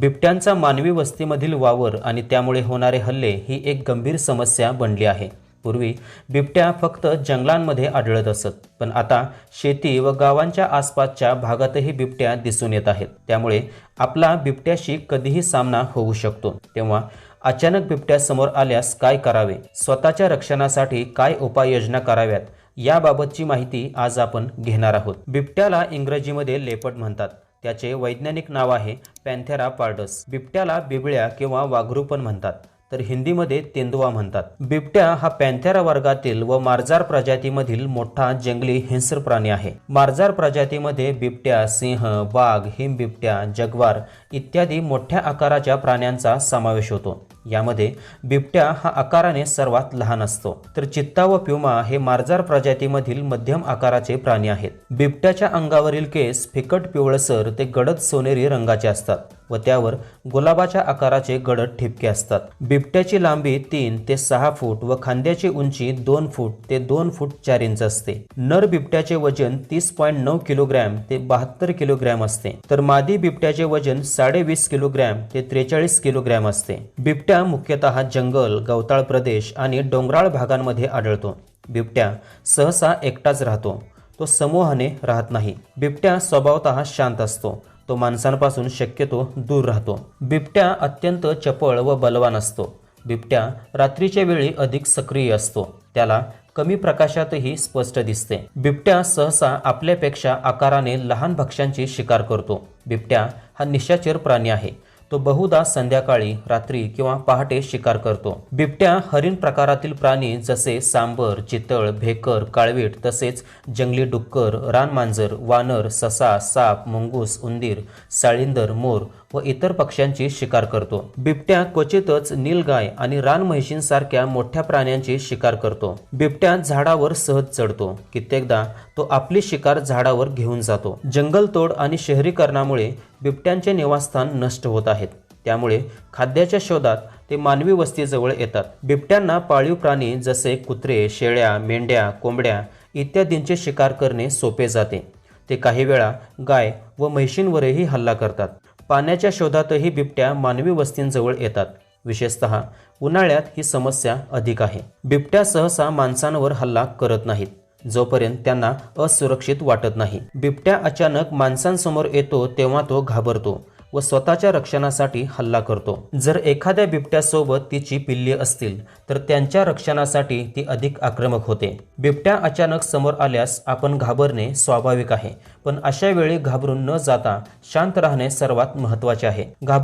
बिबट्यांचा मानवी वस्तीमधील वावर आणि त्यामुळे होणारे हल्ले ही एक गंभीर समस्या बनली आहे. पूर्वी बिबट्या फक्त जंगलांमध्ये आढळत असत पण आता शेती व गावांच्या आसपासच्या भागातही बिबट्या दिसून येत आहेत. त्यामुळे आपला बिबट्याशी कधीही सामना होऊ शकतो. तेव्हा अचानक बिबट्या समोर आल्यास काय करावे? स्वतःच्या रक्षणासाठी काय उपाययोजना कराव्यात? याबाबतची माहिती आज आपण घेणार आहोत. बिबट्याला इंग्रजीमध्ये लेपट म्हणतात. त्याचे वैज्ञानिक नाव आहे पॅन्थेरा पार्डस बिबट्याला बिबळ्या किंवा वाघरू पण म्हणतात. तर हिंदीमध्ये तेंदुआ म्हणतात. बिबट्या हा पॅन्थेरा वर्गातील व मार्जार प्रजातीमधील मोठा जंगली हिंस्र प्राणी आहे. मार्जार प्रजातीमध्ये बिबट्या सिंह वाघ हिमबिबट्या जगवार इत्यादी मोठ्या आकाराच्या प्राण्यांचा समावेश होतो. यामध्ये बिबट्या हा आकाराने सर्वात लहान असतो. तर चित्ता व प्युमा हे मार्जार प्रजातीमधील मध्यम आकाराचे प्राणी आहेत. बिबट्याच्या अंगावरील केस फिकट पिवळसर ते गडद सोनेरी रंगाचे असतात. व त्यावर गुलाबाच्या आकाराचे गडद ठिपके असतात. बिबट्याची लांबी तीन ते सहा फूट व खांद्याची उंची दोन फूट ते दोन फूट चार इंच असते. नर बिबट्याचे वजन तीस पॉईंट नऊ किलोग्रॅम ते बहात्तर किलोग्रॅम असते. तर मादी बिबट्याचे वजन साडेवीस किलोग्रॅम ते त्रेचाळीस किलोग्रॅम असते. बिबट्या मुख्यतः जंगल गवताळ प्रदेश आणि डोंगराळ भागांमध्ये आढळतो. बिबट्या सहसा एकटाच राहतो. तो समूहाने राहत नाही. बिबट्या स्वभावतः शांत असतो. तो माणसांपासून शक्यतो दूर राहतो. बिबट्या अत्यंत चपळ व बलवान असतो. बिबट्या रात्रीच्या वेळी अधिक सक्रिय असतो. त्याला कमी प्रकाशातही स्पष्ट दिसते. बिबट्या सहसा आपल्यापेक्षा आकाराने लहान भक्ष्यांची शिकार करतो. बिबट्या हा निशाचर प्राणी आहे. तो बहुधा संध्याकाळी रात्री किंवा पहाटे शिकार करतो. बिबट्या हरिण प्रकारातील प्राणी जसे सांबर चितळ भेकर काळवीट तसेच जंगली डुक्कर रानमांजर वानर ससा साप मुंगूस उंदीर साळींदर मोर व इतर पक्ष्यांची शिकार करतो. बिबट्या क्वचितच नीलगाय आणि रान म्हशींसारख्या मोठ्या प्राण्यांची शिकार करतो. बिबट्या झाडावर सहज चढतो. कित्येकदा तो आपली शिकार झाडावर घेऊन जातो. जंगलतोड आणि शहरीकरणामुळे बिबट्यांचे निवासस्थान नष्ट होत आहेत. त्यामुळे खाद्याच्या शोधात ते मानवी वस्तीजवळ येतात. बिबट्यांना पाळीव प्राणी जसे कुत्रे शेळ्या मेंढ्या कोंबड्या इत्यादींचे शिकार करणे सोपे जाते. ते काही वेळा गाय व म्हैशींवरही हल्ला करतात. पाण्याच्या शोधातही बिबट्या मानवी वस्तींजवळ येतात. विशेषतः उन्हाळ्यात ही समस्या अधिक आहे. बिबट्या सहसा माणसांवर हल्ला करत नाहीत. जोपर्यंत त्यांना असुरक्षित वाटत नाही. बिबट्या अचानक माणसांसमोर येतो तेव्हा तो घाबरतो व स्वतःच्या रक्षणासाठी हल्ला करतो. जर एखाद्या बिबट्यासोबत तिची पिल्ली असतील तर त्यांच्या रक्षणासाठी ती अधिक आक्रमक होते. बिबट्या अचानक समोर आल्यास आपण घाबरणे स्वाभाविक आहे पण अशा वेळी घाबरून न जाता शांत राहणे सर्वात महत्त्वाचे आहे. घाब